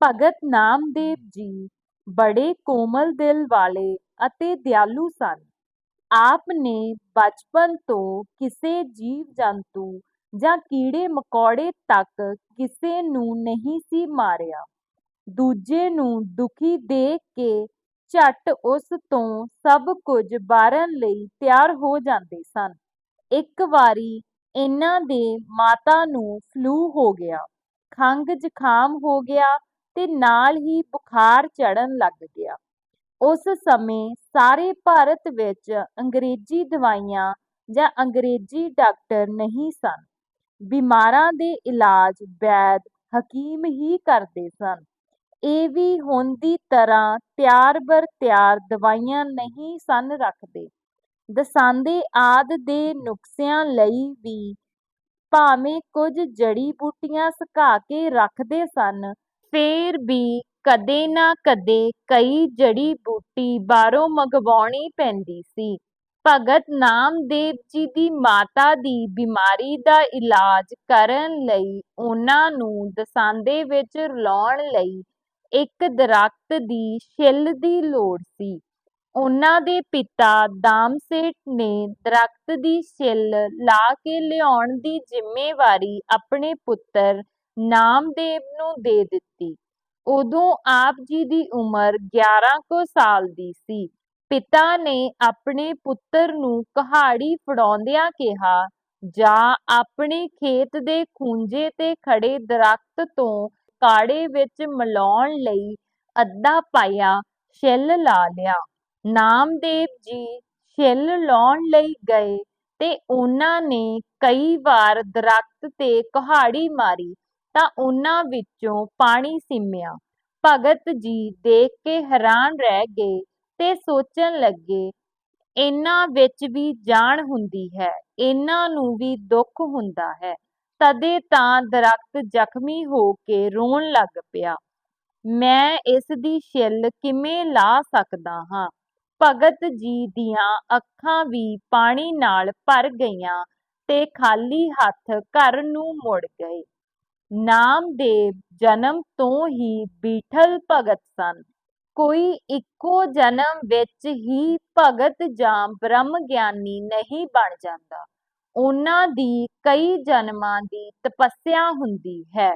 ਭਗਤ ਨਾਮਦੇਵ ਜੀ ਬੜੇ ਕੋਮਲ ਦਿਲ ਵਾਲੇ ਅਤੇ ਦਿਆਲੂ ਸਨ। ਆਪ ਨੇ ਬਚਪਨ ਤੋਂ ਕਿਸੇ ਜੀਵ ਜੰਤੂ ਜਾਂ ਕੀੜੇ ਮਕੌੜੇ ਤੱਕ ਕਿਸੇ ਨੂੰ ਨਹੀਂ ਸੀ ਮਾਰਿਆ। ਦੂਜੇ ਨੂੰ ਦੁਖੀ ਦੇਖ ਕੇ ਝੱਟ ਉਸ ਤੋਂ ਸਭ ਕੁਝ ਬਾਰਨ ਲਈ ਤਿਆਰ ਹੋ ਜਾਂਦੇ ਸਨ। ਇੱਕ ਵਾਰੀ ਇਹਨਾਂ ਦੇ ਮਾਤਾ ਨੂੰ ਫਲੂ ਹੋ ਗਿਆ ਖੰਘ ਜ਼ੁਕਾਮ ਹੋ ਗਿਆ ਤੇ ਨਾਲ ਹੀ ਬੁਖਾਰ ਚੜਨ ਲੱਗ ਗਿਆ। ਉਸ ਸਮੇਂ ਸਾਰੇ ਭਾਰਤ ਵਿੱਚ ਅੰਗਰੇਜ਼ੀ ਦਵਾਈਆਂ ਜਾਂ ਅੰਗਰੇਜ਼ੀ ਡਾਕਟਰ ਨਹੀਂ ਸਨ। ਬਿਮਾਰਾਂ ਦੇ ਇਲਾਜ ਵੈਦ ਹਕੀਮ ਹੀ ਕਰਦੇ ਸਨ। ਇਹ ਵੀ ਹੁਣ ਦੀ ਤਰ੍ਹਾਂ ਤਿਆਰ ਬਰ ਤਿਆਰ ਦਵਾਈਆਂ ਨਹੀਂ ਸਨ ਰੱਖਦੇ। ਦਸਾਂਦੇ ਆਦ ਦੇ ਨੁਕਸਿਆਂ ਲਈ ਵੀ ਭਾਵੇਂ ਕੁਝ ਜੜੀ ਬੂਟੀਆਂ ਸੁਕਾ ਕੇ ਰੱਖਦੇ ਸਨ ਫੇਰ ਵੀ ਕਦੇ ਨਾ ਕਦੇ ਕਈ ਜੜੀ ਬੂਟੀ ਬਾਹਰੋਂ ਮੰਗਵਾਉਣੀ ਪੈਂਦੀ ਸੀ। ਭਗਤ ਨਾਮਦੇਵ ਜੀ ਦੀ ਮਾਤਾ ਦੀ ਬਿਮਾਰੀ ਦਾ ਇਲਾਜ ਕਰਨ ਲਈ ਉਹਨਾਂ ਨੂੰ ਦਸਾਂਦੇ ਵਿੱਚ ਲਾਉਣ ਲਈ ਇੱਕ ਦਰਖਤ ਦੀ ਛਿੱਲ ਦੀ ਲੋੜ ਸੀ। ਉਹਨਾਂ ਦੇ ਪਿਤਾ ਦਾਮਸੇਠ ਨੇ ਦਰਖਤ ਦੀ ਛਿੱਲ ਲਾ ਕੇ ਲਿਆਉਣ ਦੀ ਜ਼ਿੰਮੇਵਾਰੀ ਆਪਣੇ ਪੁੱਤਰ ਨਾਮਦੇਵ ਨੂੰ ਦੇ ਦਿੱਤੀ। ਉਦੋਂ ਆਪ ਜੀ ਦੀ ਉਮਰ 11 ਕੁ ਸਾਲ ਦੀ ਸੀ। ਪਿਤਾ ਨੇ ਆਪਣੇ ਪੁੱਤਰ ਨੂੰ ਕਹਾੜੀ ਫੜਾਉਂਦਿਆਂ ਕਿਹਾ, ਜਾਂ ਆਪਣੇ ਖੇਤ ਦੇ ਖੂੰਜੇ ਤੇ ਖੜੇ ਦਰਖਤ ਤੋਂ ਕਾੜੇ ਵਿੱਚ ਮਿਲਾਉਣ ਲਈ ਅੱਧਾ ਪਾਇਆ ਛਿੱਲ ਲਾ ਲਿਆ। ਨਾਮਦੇਵ ਜੀ ਛਿੱਲ ਲਾਉਣ ਲਈ ਗਏ ਤੇ ਉਹਨਾਂ ਨੇ ਕਈ ਵਾਰ ਦਰਖਤ ਤੇ ਕੁਹਾੜੀ ਮਾਰੀ। ਤਾਂ ਉਹਨਾਂ ਵਿੱਚੋਂ ਪਾਣੀ ਸਿੰਮਿਆ। ਭਗਤ ਜੀ ਦੇਖ ਕੇ ਹੈਰਾਨ ਰਹਿ ਗਏ ਤੇ ਸੋਚਣ ਲੱਗੇ, ਇਹਨਾਂ ਵਿੱਚ ਵੀ ਜਾਨ ਹੁੰਦੀ ਹੈ, ਇਹਨਾਂ ਨੂੰ ਵੀ ਦੁੱਖ ਹੁੰਦਾ ਹੈ। ਤਦੇ ਤਾਂ ਦਰਖਤ ਜ਼ਖਮੀ ਹੋ ਕੇ ਰੋਣ ਲੱਗ ਪਿਆ। ਮੈਂ ਇਸ ਦੀ ਛਿੱਲ ਕਿਵੇਂ ਲਾ ਸਕਦਾ ਹਾਂ? ਭਗਤ ਜੀ ਦੀਆਂ ਅੱਖਾਂ ਵੀ ਪਾਣੀ ਨਾਲ ਭਰ ਗਈਆਂ ਤੇ ਖਾਲੀ ਹੱਥ ਘਰ ਨੂੰ ਮੁੜ ਗਏ। ਨਾਮਦੇਵ ਜਨਮ ਤੋਂ ਹੀ ਬੀਠਲ ਭਗਤ ਸਨ। ਕੋਈ ਇੱਕੋ ਜਨਮ ਵਿੱਚ ਹੀ ਭਗਤ ਜਾਂ ਬ੍ਰਹਮ ਗਿਆਨੀ ਨਹੀਂ ਬਣ ਜਾਂਦਾ। ਉਹਨਾਂ ਦੀ ਕਈ ਜਨਮਾਂ ਦੀ ਤਪੱਸਿਆ ਹੁੰਦੀ ਹੈ।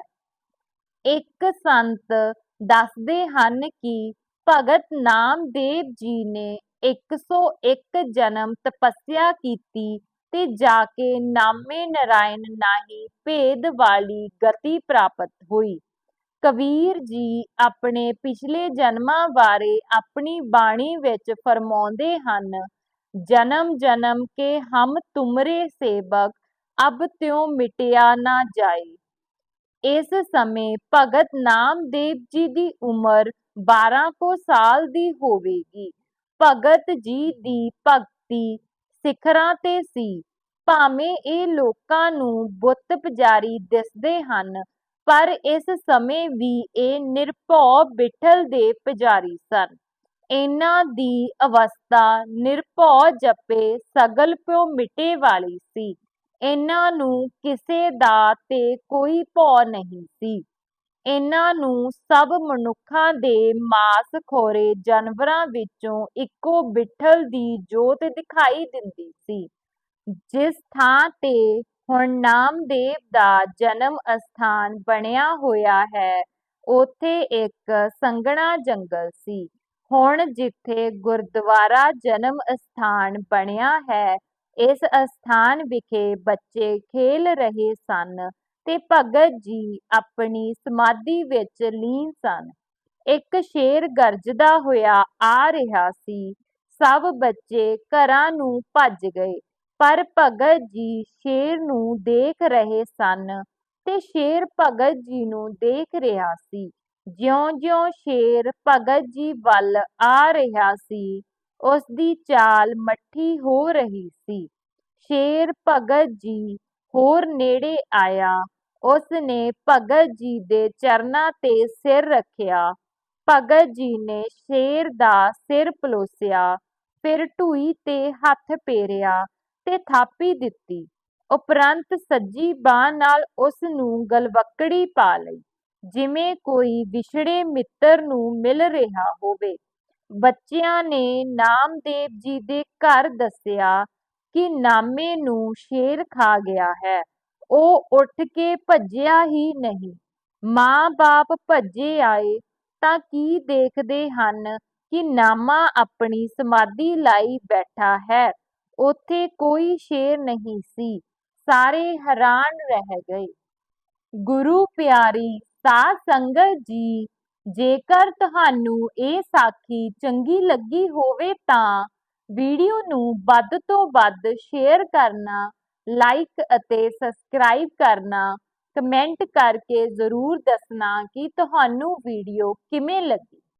ਇੱਕ ਸੰਤ ਦੱਸਦੇ ਹਨ ਕਿ ਭਗਤ ਨਾਮਦੇਵ ਜੀ ਨੇ 101 ਜਨਮ ਤਪੱਸਿਆ ਕੀਤੀ ਤੇ ਜਾ ਕੇ ਨਾਮੇ ਨਰਾਇਣ ਨਾਹੀ ਭੇਦ ਵਾਲੀ ਗਤੀ ਪ੍ਰਾਪਤ ਹੋਈ। ਕਬੀਰ ਜੀ ਆਪਣੇ ਪਿਛਲੇ ਜਨਮਾਂ ਬਾਰੇ ਆਪਣੀ ਬਾਣੀ ਵਿੱਚ ਫਰਮਾਉਂਦੇ ਹਨ, ਜਨਮ ਜਨਮ ਕੇ ਹਮ ਤੁਮਰੇ ਸੇਵਕ, ਅਬ ਤਿਉ ਮਿਟਿਆ ਨਾ ਜਾਏ। ਇਸ ਸਮੇਂ ਭਗਤ ਨਾਮਦੇਵ ਜੀ ਦੀ ਉਮਰ 12 ਕੋ ਸਾਲ ਦੀ ਹੋਵੇਗੀ। ਭਗਤ ਜੀ ਦੀ ਭਗਤੀ ਸਿਖਰਾਂ ਤੇ ਸੀ। ਭਾਵੇਂ ਇਹ ਲੋਕਾਂ ਨੂੰ ਬੁੱਤ ਪੁਜਾਰੀ ਦਿਸਦੇ ਹਨ, ਪਰ ਇਸ ਸਮੇਂ ਵੀ ਇਹ ਨਿਰਭਉ ਬਿਠਲ ਦੇ ਪੁਜਾਰੀ ਸਨ। ਇਹਨਾਂ ਦੀ ਅਵਸਥਾ ਨਿਰਭਉ ਜਪੇ ਸਗਲ ਪਿਓ ਮਿਟੇ ਵਾਲੀ ਸੀ। ਇਹਨਾਂ ਨੂੰ ਕਿਸੇ ਦਾ ਤੇ ਕੋਈ ਭਉ ਨਹੀਂ ਸੀ। ਇਹਨਾਂ ਨੂੰ ਸਭ ਮਨੁੱਖਾਂ ਦੇ ਮਾਸ ਖੋਰੇ ਜਾਨਵਰਾਂ ਵਿੱਚੋਂ ਇੱਕੋ ਬਿਠਲ ਦੀ ਜੋਤ ਦਿਖਾਈ ਦਿੰਦੀ ਸੀ। ਜਿਸ ਥਾਂ ਤੇ ਹੁਣ ਨਾਮਦੇਵ ਦਾ ਜਨਮ ਅਸਥਾਨ ਬਣਿਆ ਹੋਇਆ ਹੈ, ਉੱਥੇ ਇੱਕ ਸੰਘਣਾ ਜੰਗਲ ਸੀ। ਹੁਣ ਜਿੱਥੇ ਗੁਰਦੁਆਰਾ ਜਨਮ ਅਸਥਾਨ ਬਣਿਆ ਹੈ, ਇਸ ਅਸਥਾਨ ਵਿਖੇ ਬੱਚੇ ਖੇਲ ਰਹੇ ਸਨ। ਤੇ ਭਗਤ ਜੀ ਆਪਣੀ ਸਮਾਧੀ ਵਿੱਚ ਲੀਨ ਸਨ। ਇੱਕ ਸ਼ੇਰ ਗਰਜਦਾ ਹੋਇਆ ਆ ਰਿਹਾ ਸੀ। ਸਭ ਬੱਚੇ ਘਰਾਂ ਨੂੰ ਭੱਜ ਗਏ, ਪਰ ਭਗਤ ਜੀ ਸ਼ੇਰ ਨੂੰ ਦੇਖ ਰਹੇ ਸਨ ਤੇ ਸ਼ੇਰ ਭਗਤ ਜੀ ਨੂੰ ਦੇਖ ਰਿਹਾ ਸੀ। ਜਿਉਂ-ਜਿਉਂ ਸ਼ੇਰ ਭਗਤ ਜੀ ਵੱਲ ਆ ਰਿਹਾ ਸੀ ਉਸ ਦੀ ਚਾਲ ਮੱਠੀ ਹੋ ਰਹੀ ਸੀ। ਸ਼ੇਰ ਭਗਤ ਜੀ ਹੋਰ ਨੇੜੇ ਆਇਆ ਉਸ ਨੇ ਭਗਤ ਜੀ ਦੇ ਚਰਨਾਂ ਤੇ ਸਿਰ ਰੱਖਿਆ। ਭਗਤ ਜੀ ਨੇ ਸ਼ੇਰ ਦਾ ਸਿਰ ਪਲੋਸਿਆ, ਫਿਰ ਢੂਈ ਤੇ ਹੱਥ ਪੇਰਿਆ ਤੇ ਥਾਪੀ ਦਿੱਤੀ। ਉਪਰੰਤ ਸੱਜੀ ਬਾਹ ਨਾਲ ਉਸ ਨੂੰ ਗਲਵੱਕੜੀ ਪਾ ਲਈ, ਜਿਵੇਂ ਕੋਈ ਵਿਛੜੇ ਮਿੱਤਰ ਨੂੰ ਮਿਲ ਰਿਹਾ ਹੋਵੇ। ਬੱਚਿਆਂ ਨੇ ਨਾਮਦੇਵ ਜੀ ਦੇ ਘਰ ਦੱਸਿਆ ਕਿ ਨਾਮੇ ਨੂੰ ਸ਼ੇਰ ਖਾ ਗਿਆ ਹੈ। ਉਹ ਉੱਠ ਕੇ ਭੱਜਿਆ ਹੀ ਨਹੀਂ। ਮਾਂ-ਬਾਪ ਭੱਜੇ ਆਏ ਤਾਂ ਕੀ ਦੇਖਦੇ ਹਨ ਕਿ ਨਾਮਾ ਆਪਣੀ ਸਮਾਧੀ ਲਾਈ ਬੈਠਾ ਹੈ। ਉੱਥੇ ਕੋਈ ਸ਼ੇਰ ਨਹੀਂ ਸੀ। ਸਾਰੇ ਹੈਰਾਨ ਰਹਿ ਗਏ। ਗੁਰੂ ਪਿਆਰੀ, ਸਾਧ ਸੰਗਤ ਜੀ, ਜੇਕਰ ਤੁਹਾਨੂੰ ਇਹ ਸਾਖੀ ਚੰਗੀ ਲੱਗੀ ਹੋਵੇ ਤਾਂ ਵੀਡੀਓ ਨੂੰ ਵੱਧ ਤੋਂ ਵੱਧ ਸ਼ੇਅਰ ਕਰਨਾ ਲਾਈਕ ਅਤੇ ਸਬਸਕ੍ਰਾਈਬ ਕਰਨਾ ਕਮੈਂਟ ਕਰਕੇ ਜ਼ਰੂਰ ਦੱਸਣਾ ਕਿ ਤੁਹਾਨੂੰ ਵੀਡੀਓ ਕਿਵੇਂ ਲੱਗੀ।